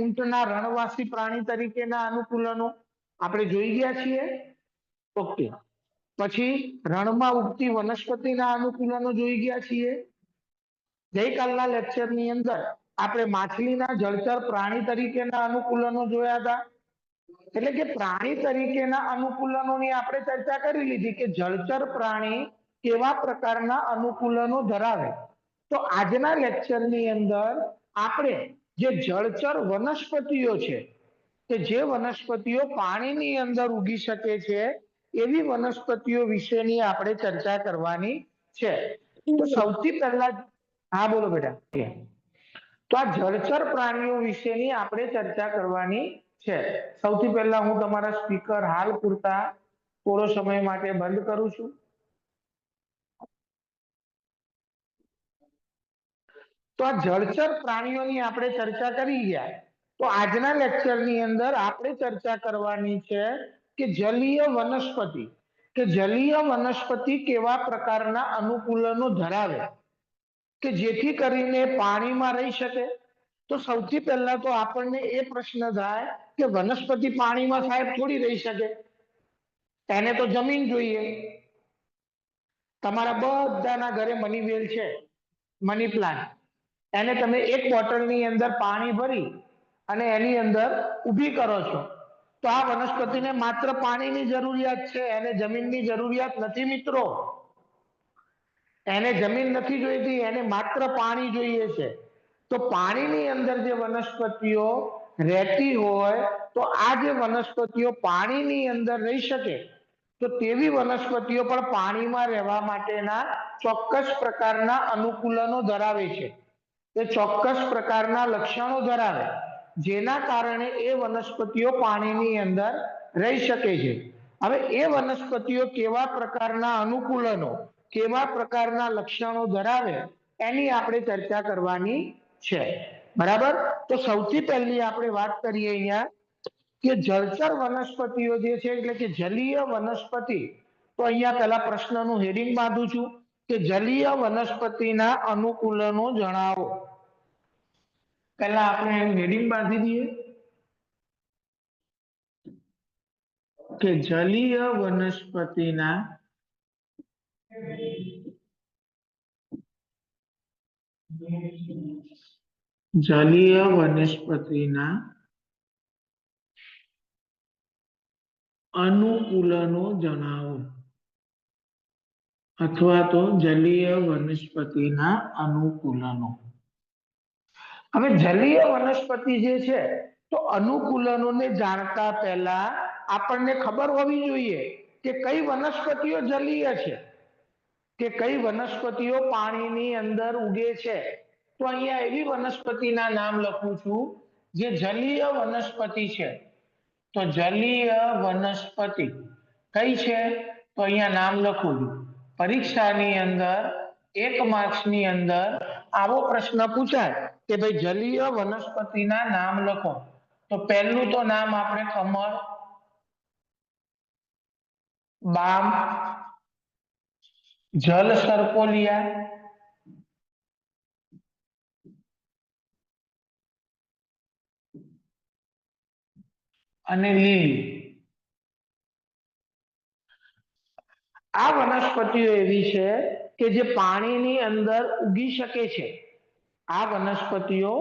ઊંટના રણવાસી પ્રાણી તરીકેના અનુકૂલનો આપણે જોઈ ગયા છીએ. ઓકે. પછી રણમાં ઉગતી વનસ્પતિના અનુકૂલનો જોઈ ગયા છીએ. ગઈકાલના લેક્ચરની અંદર આપણે માછલીના જળચર પ્રાણી તરીકેના અનુકૂલનો જોયા હતા. એટલે કે પ્રાણી તરીકેના અનુકૂલનોની આપણે ચર્ચા કરી લીધી કે જળચર પ્રાણી કેવા પ્રકારના અનુકૂલનો ધરાવે. તો આજના લેક્ચરની અંદર આપણે જે જળચર વનસ્પતિઓ છે, કે જે વનસ્પતિઓ પાણીની અંદર ઉગી શકે છે, એવી વનસ્પતિઓ વિશેની આપણે ચર્ચા કરવાની છે. તો સૌથી પહેલા હા, બોલો બેટા. તો આ જળચર પ્રાણીઓ વિશેની આપણે ચર્ચા કરવાની છે. સૌથી પહેલા હું તમારા સ્પીકર હાલ પૂરતા થોડો સમય માટે બંધ કરું છું. તો આ જળચર પ્રાણીઓની આપણે ચર્ચા કરી ગયા. તો આજના લેક્ચરની અંદર આપણે ચર્ચા કરવાની છે કે જલીય વનસ્પતિ, કે જલીય વનસ્પતિ કેવા પ્રકારના અનુકૂલનો ધરાવે? કે જેથી કરીને પાણીમાં રહી શકે? તો સૌથી પહેલા તો આપણને એ પ્રશ્ન થાય કે વનસ્પતિ પાણીમાં સાહેબ થોડી રહી શકે? એને તો જમીન જોઈએ. તમારા બધાના ઘરે મની વેલ છે, મની પ્લાન્ટ. એને તમે એક બોટલની અંદર પાણી ભરી અને એની અંદર ઊભી કરો છો. તો આ વનસ્પતિને માત્ર પાણીની જરૂરિયાત છે, એને જમીનની જરૂરિયાત નથી મિત્રો. એને જમીન નથી જોઈતી, એને માત્ર પાણી જોઈએ છે. તો પાણીની અંદર જે વનસ્પતિઓ રહેતી હોય, તો આ જે વનસ્પતિઓ પાણીની અંદર રહી શકે, તો તેવી વનસ્પતિઓ પણ પાણીમાં રહેવા માટેના ચોક્કસ પ્રકારના અનુકૂલનો ધરાવે છે. એ ચોક્કસ પ્રકારના લક્ષણો ધરાવે, જેના કારણે એ વનસ્પતિઓ પાણીની અંદર રહી શકે છે. હવે એ વનસ્પતિઓ કેવા પ્રકારના અનુકૂલનો, કેવા પ્રકારના લક્ષણો ધરાવે, એની આપણે ચર્ચા કરવાની છે. બરાબર? તો સૌથી પહેલી આપણે વાત કરીએ અહીંયા કે જળચર વનસ્પતિઓ જે છે, એટલે કે જલીય વનસ્પતિ, તો અહીંયા પહેલા પ્રશ્નનું હેડિંગ બાંધું છું કે જલીય વનસ્પતિના અનુકૂલનો જણાવો. પહેલા આપણે એનું હેડિંગ બાંધી દઈએ કે જલીય વનસ્પતિના જલીય વનસ્પતિના અનુકૂલનો જણાવો અથવા તો જલીય વનસ્પતિના અનુકૂલનો હવે જલીય વનસ્પતિ જે છે, તો અનુકૂલનોને જાણતા પહેલા આપણને ખબર હોવી જોઈએ કે કઈ વનસ્પતિઓ જલીય છે. કે કઈ વનસ્પતિઓ પાણીની અંદર ઉગે છે. તો અહીંયા એવી વનસ્પતિના નામ લખું છું, જે જલીય વનસ્પતિ છે. તો જલીય વનસ્પતિ કઈ છે? તો અહીંયા નામ લખું છું. પરીક્ષાની અંદર, એક માર્ક્સની અંદર આવો પ્રશ્ન પૂછાય. કે ભાઈ જલીય વનસ્પતિના નામ લખો. તો પહેલું તો નામ આપણે કમળ, બામ, જલ સરકોલિયા અને લીલી. આ વનસ્પતિઓ એવી છે કે જે પાણીની અંદર ઉગી શકે છે. આ વનસ્પતિઓ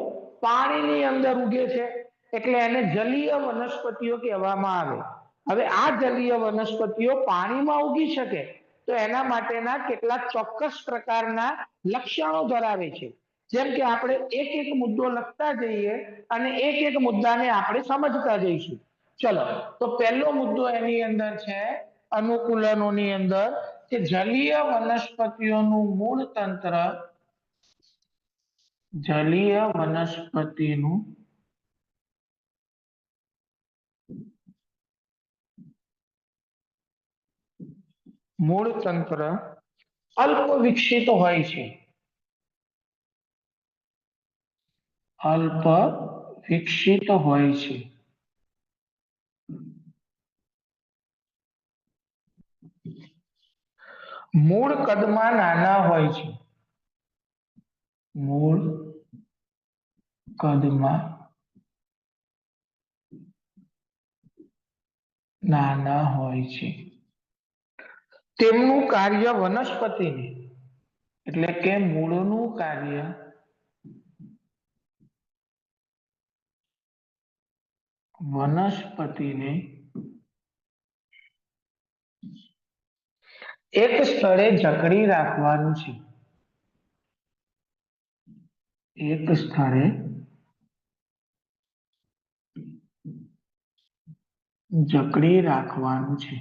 પાણીની અંદર ઉગે છે. એટલે એને જલીય વનસ્પતિઓ કહેવામાં આવે. હવે આ જલીય વનસ્પતિઓ પાણીમાં ઉગી શકે તો એના માટેના કેટલાક ચોક્કસ પ્રકારના લક્ષણો ધરાવે છે. જેમ કે આપણે એક એક મુદ્દો લખતા જઈએ અને એક એક મુદ્દાને આપણે સમજતા જઈશું. ચલો, તો પહેલો મુદ્દો એની અંદર છે અનુકૂલનોની અંદર કે જલીય વનસ્પતિઓનું મૂળ તંત્ર જલીય વનસ્પતિનું મૂળ તંત્ર અલ્પ વિકસિત હોય છે. અલ્પ વિકસિત હોય છે. મૂળ કદમાં નાના હોય છે. મૂળ કદમાં નાના હોય છે. તેમનું કાર્ય વનસ્પતિને, એટલે કે મૂળનું કાર્ય વનસ્પતિને, એક સ્થળે જકડી રાખવાનું છે. એક સ્થળે જકડી રાખવાનું છે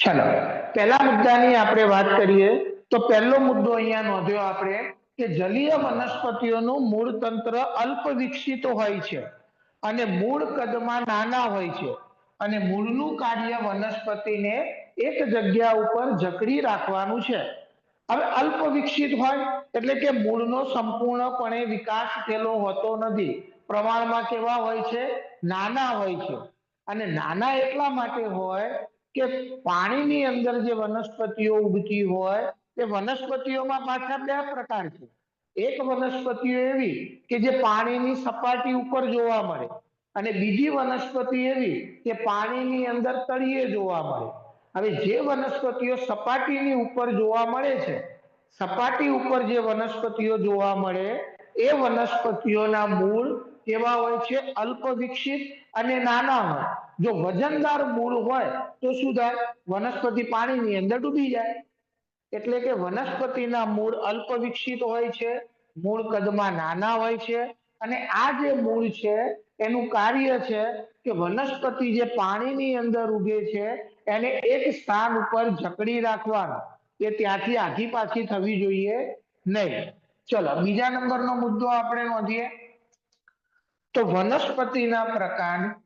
ચલો પહેલા મુદ્દાની આપણે વાત કરીએ, તો પહેલો મુદ્દો અહીંયા નોંધ્યો આપણે કે જલીય વનસ્પતિઓનું મૂળ તંત્ર અલ્પ વિકસિત હોય છે અને મૂળ કદમાં નાના હોય છે અને મૂળનું કાર્ય વનસ્પતિને એક જગ્યા ઉપર જકડી રાખવાનું છે. હવે અલ્પ વિકસિત હોય એટલે કે મૂળનો સંપૂર્ણપણે વિકાસ થયેલો હોતો નથી. પ્રમાણમાં કેવા હોય છે? નાના હોય છે. અને નાના એટલા માટે હોય કે પાણીની અંદર જે વનસ્પતિઓ ઉગતી હોય, તે વનસ્પતિઓમાં પાછા બે પ્રકાર છે. એક વનસ્પતિઓ એવી કે જે પાણીની સપાટી ઉપર જોવા મળે અને બીજી વનસ્પતિ એવી કે પાણીની અંદર તળિયે જોવા મળે. હવે જે વનસ્પતિઓ સપાટીની ઉપર જોવા મળે છે, સપાટી ઉપર જે વનસ્પતિઓ જોવા મળે, એ વનસ્પતિઓના મૂળ કેવા હોય છે? અલ્પ વિકસિત અને નાના હોય. જો વજનદાર મૂળ હોય, તો શું થાય? વનસ્પતિ પાણીની અંદર ડૂબી જાય. એટલે કે વનસ્પતિના મૂળ અલ્પ વિકસિત હોય છે, મૂળ કદમાં નાના હોય છે, અને આ જે મૂળ છે એનું કાર્ય છે કે વનસ્પતિ જે પાણીની અંદર ઉગે છે, એને એક સ્થાન ઉપર જકડી રાખવાનું. કે ત્યાંથી આખી પાછી થવી જોઈએ નહીં. ચલો, બીજા નંબરનો મુદ્દો આપણે નોંધીએ. તો વનસ્પતિના પ્રકાર.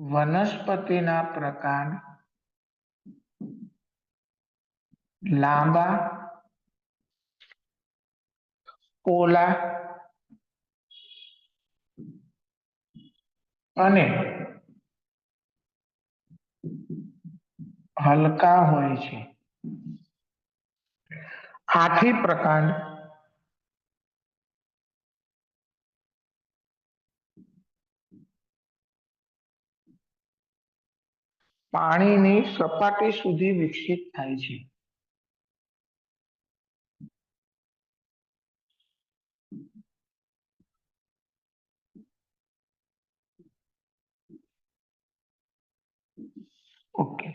વનસ્પતિના પ્રકાર. લાંબા પોલા અને હલકા હોય છે. આથી પ્રકાંડ પાણીની સપાટી સુધી વિકસિત થાય છે ઓકે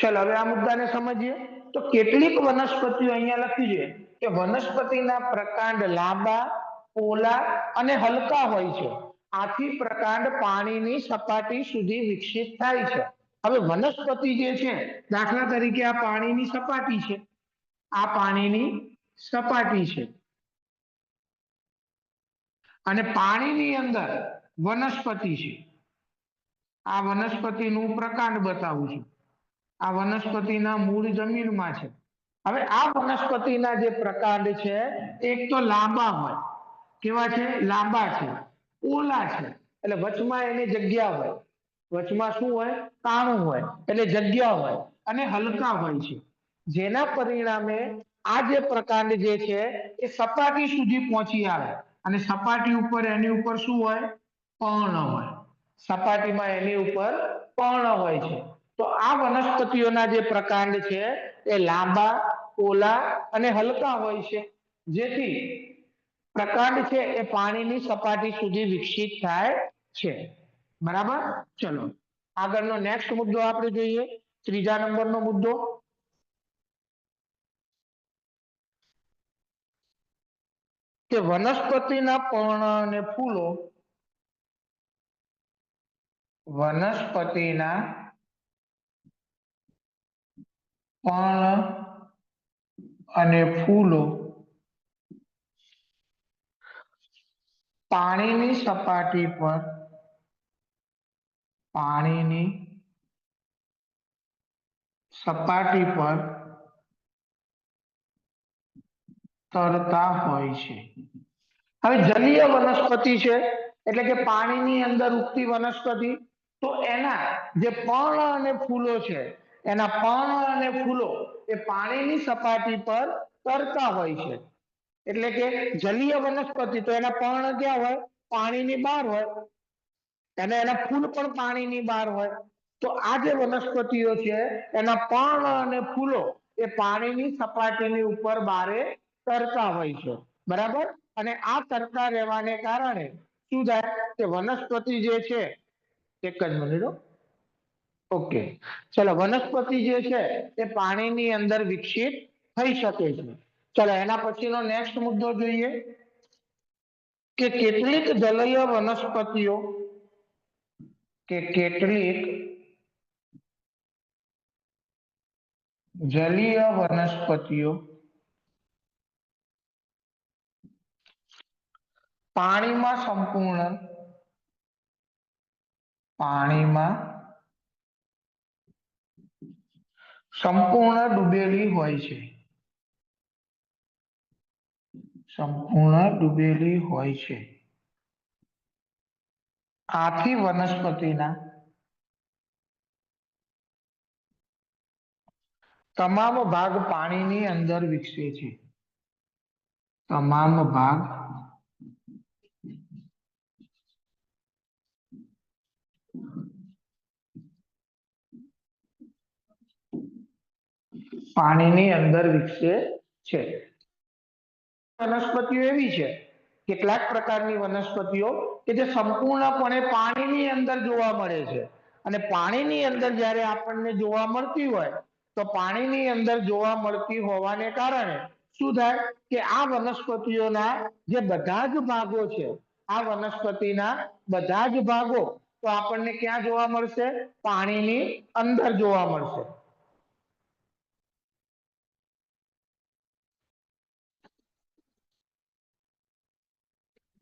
ચલો, હવે આ મુદ્દાને સમજીએ. તો કેટલીક વનસ્પતિઓ અહીંયા લખી છે કે વનસ્પતિના પ્રકાંડ લાંબા, પોલા અને હલકા હોય છે. આથી પ્રકાંડ પાણીની સપાટી સુધી વિકસિત થાય છે. હવે વનસ્પતિ જે છે, દાખલા તરીકે આ પાણીની સપાટી છે. આ પાણીની સપાટી છે. અને પાણીની અંદર વનસ્પતિ છે. આ વનસ્પતિનું પ્રકાંડ બતાવું છું. આ વનસ્પતિના મૂળ જમીનમાં છે. હવે આ વનસ્પતિના જે પ્રકાંડ છે, એક તો લાંબા હોય. કેવા છે? લાંબા છે. ઓલા છે. એટલે વચમાં એની જગ્યા હોય. વચમાં શું હોય? કાણું હોય. એટલે જગ્યા હોય અને હલકા હોય છે. જેના પરિણામે આ જે પ્રકાંડ જે છે, એ સપાટી સુધી પહોંચી આવે. અને સપાટી ઉપર એની ઉપર શું હોય? પર્ણ હોય. સપાટીમાં એની ઉપર પર્ણ હોય છે. તો આ વનસ્પતિઓના જે પ્રકાંડ છે એ લાંબા, ઓલા અને હલકા હોય છે. જેથી પ્રકાંડ છે એ પાણીની સપાટી સુધી વિકસિત થાય છે. બરાબર? ચલો. આગળનો નેક્સ્ટ મુદ્દો આપણે જોઈએ. ત્રીજા નંબરનો મુદ્દો. કે વનસ્પતિના પર્ણ અને ફૂલો વનસ્પતિના પર્ણ અને ફૂલો. પાણીની સપાટી પર પાણીની સપાટી પર તરતા હોય છે. હવે જલીય વનસ્પતિ છે, એટલે કે પાણીની અંદર ઉગતી વનસ્પતિ, તો એના જે પર્ણ અને ફૂલો છે એના પણ અને ફૂલો એ પાણીની સપાટી પર તરતા હોય છે. એટલે કે જલીય વનસ્પતિ તો એના પર્ણ ક્યાં હોય? પાણીની બહાર હોય. અને એના ફૂલ પણ પાણીની બહાર હોય. તો આ જે વનસ્પતિઓ છે, એના પર્ણ અને ફૂલો એ પાણીની સપાટીની ઉપર બારે તરતા હોય છે. બરાબર? અને આ તરતા રહેવાને કારણે શું થાય? કે વનસ્પતિ જે છે, એક જ હો. ઓકે. ચલો, વનસ્પતિ જે છે, એ પાણીની અંદર વિકસિત થઈ શકે છે. ચલો, એના પછીનો નેક્સ્ટ મુદ્દો જોઈએ કે કેટલીક જલીય વનસ્પતિઓ કે કેટલીક જલીય વનસ્પતિઓ પાણીમાં સંપૂર્ણ, પાણીમાં સંપૂર્ણ ડૂબેલી હોય છે. સંપૂર્ણ ડૂબેલી હોય છે. આથી વનસ્પતિના તમામ ભાગ પાણીની અંદર વિકસે છે. તમામ ભાગ પાણીની અંદર વિકસે છે. વનસ્પતિઓ એવી છે, કેટલાક પ્રકારની વનસ્પતિઓ કે જે સંપૂર્ણપણે પાણીની અંદર જોવા મળે છે. અને પાણીની અંદર જ્યારે આપણને જોવા મળતી હોય, તો પાણીની અંદર જોવા મળતી હોવાને કારણે શું થાય કે આ વનસ્પતિઓના જે બધા જ ભાગો છે, આ વનસ્પતિના બધા જ ભાગો, તો આપણને ક્યાં જોવા મળશે? પાણીની અંદર જોવા મળશે.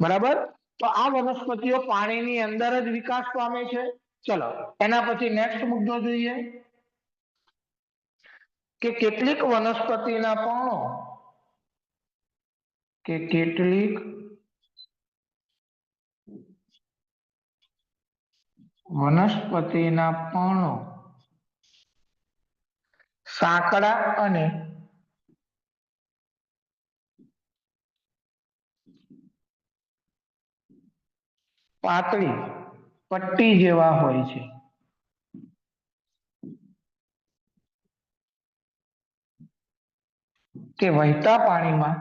બરાબર? તો આ વનસ્પતિઓ પાણીની અંદર જ વિકાસ પામે છે. ચલો, એના પછી નેક્સ્ટ મુદ્દો જોઈએ. કે કેટલીક વનસ્પતિના પર્ણો કે કેટલીક વનસ્પતિના પર્ણો સાંકડા અને પાતળી પટ્ટી જેવા હોય છે. કે વહેતા પાણીમાં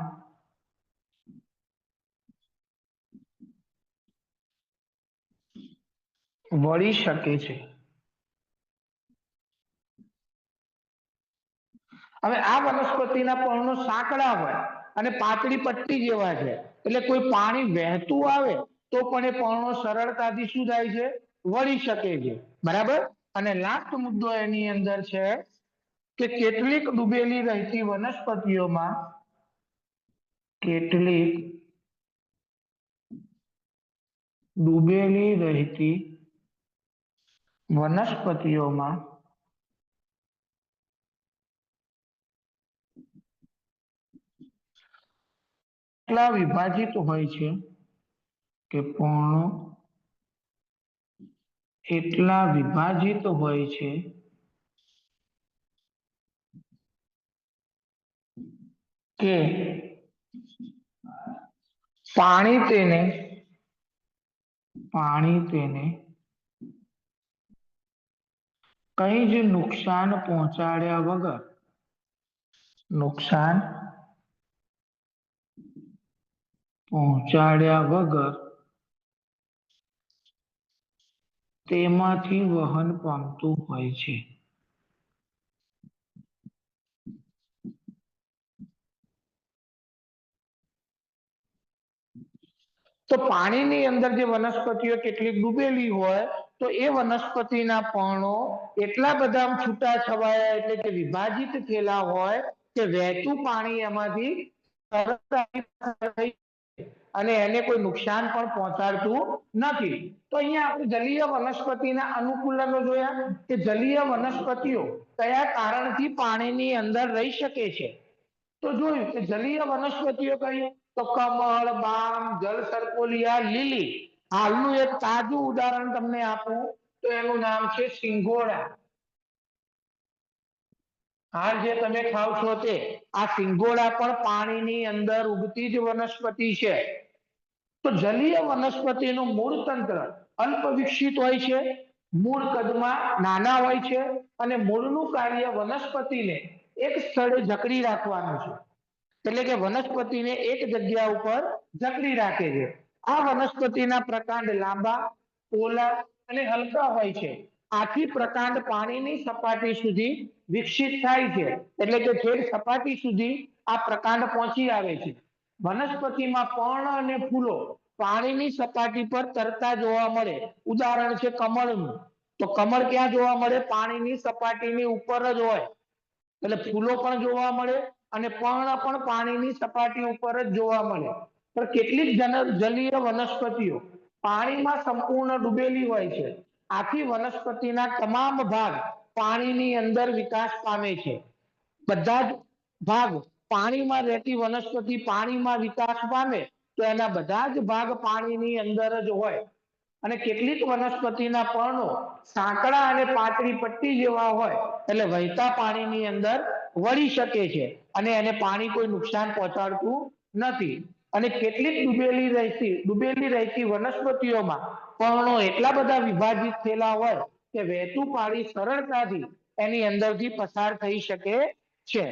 વળી શકે છે. હવે આ વનસ્પતિના પર્ણો સાંકડા હોય અને પાતળી પટ્ટી જેવા છે, એટલે કોઈ પાણી વહેતું આવે તો પણ એ પર્ણો સરળતાથી શું થાય છે, વળી શકે છે. બરાબર? અને લાસ્ટ મુદ્દો એની અંદર છે કે કેટલીક ડૂબેલી રહેતી વનસ્પતિઓમાં કેટલીક ડૂબેલી રહેતી વનસ્પતિઓમાં એટલા વિભાજિત હોય છે? કે પર્ણો એટલા વિભાજિત હોય છે કે પાણી તેને પાણી તેને કઈ જ નુકસાન પહોંચાડ્યા વગર, નુકસાન પહોંચાડ્યા વગર તેમાંથી વહન પામતું હોય છે. તો પાણીની અંદર જે વનસ્પતિઓ કેટલીક ડૂબેલી હોય, તો એ વનસ્પતિના પર્ણો એટલા બધા છૂટા છવાયા એટલે કે વિભાજિત થયેલા હોય કે વહેતું પાણી એમાંથી અને એને કોઈ નુકસાન પણ પહોંચાડતું નથી. તો અહીંયા આપણે જલીય વનસ્પતિના અનુકૂલનો જોયા કે જલીય વનસ્પતિઓ કયા કારણથી પાણીની અંદર રહી શકે છે? તો જોયું કે જલીય વનસ્પતિઓ કહીએ તો કમળ, બામ જલ સરકોલિયા, લીલી. હાલનું એક તાજું ઉદાહરણ તમને આપું તો એનું નામ છે સિંગોડા. હાલ જે તમે ખાવ છો તે. આ સિંગોડા પણ પાણીની અંદર ઉગતી જ વનસ્પતિ છે. તો જલીય વનસ્પતિનું મૂળ તંત્ર અલ્પ વિકસિત હોય છે, મૂળ કદમાં નાના હોય છે અને મૂળનું કાર્ય વનસ્પતિને એક સ્થળે જકડી રાખવાનું છે. એટલે કે વનસ્પતિને એક જગ્યા ઉપર જકડી રાખે છે. આ વનસ્પતિના પ્રકાંડ લાંબા, પોલા અને હલકા હોય છે. આથી પ્રકાંડ પાણીની સપાટી સુધી વિકસિત થાય છે. એટલે કે છેક સપાટી સુધી આ પ્રકાંડ પહોંચી આવે છે. વનસ્પતિમાં પર્ણ અને ફૂલો પાણીની સપાટી પર તરતા જોવા મળે. ઉદાહરણ છે કમળનું. તો કમળ ક્યાં જોવા મળે? પાણીની સપાટીની ઉપર જ હોય. એટલે ફૂલો પણ જોવા મળે અને પર્ણ પણ પાણીની સપાટી ઉપર જ જોવા મળે. પણ કેટલીક જલીય વનસ્પતિઓ પાણીમાં સંપૂર્ણ ડૂબેલી હોય છે. આથી વનસ્પતિના તમામ ભાગ પાણીની અંદર વિકાસ પામે છે. બધા જ ભાગ પાણીમાં રહેતી વનસ્પતિ પાણીમાં વિકાસ પામે તો એના બધા જ ભાગ પાણીની અંદર જ હોય. અને કેટલીક વનસ્પતિના પર્ણો સાંકડા અને પાતળી પટ્ટી જેવા હોય એટલે વહેતા પાણીની અંદર વળી શકે છે અને એને પાણી કોઈ નુકસાન પહોંચાડતું નથી. અને કેટલીક ડૂબેલી રહેતી ડૂબેલી રહેતી વનસ્પતિઓમાં પર્ણો એટલા બધા વિભાજિત થયેલા હોય કે વહેતું પાણી સરળતાથી એની અંદરથી પસાર થઈ શકે છે.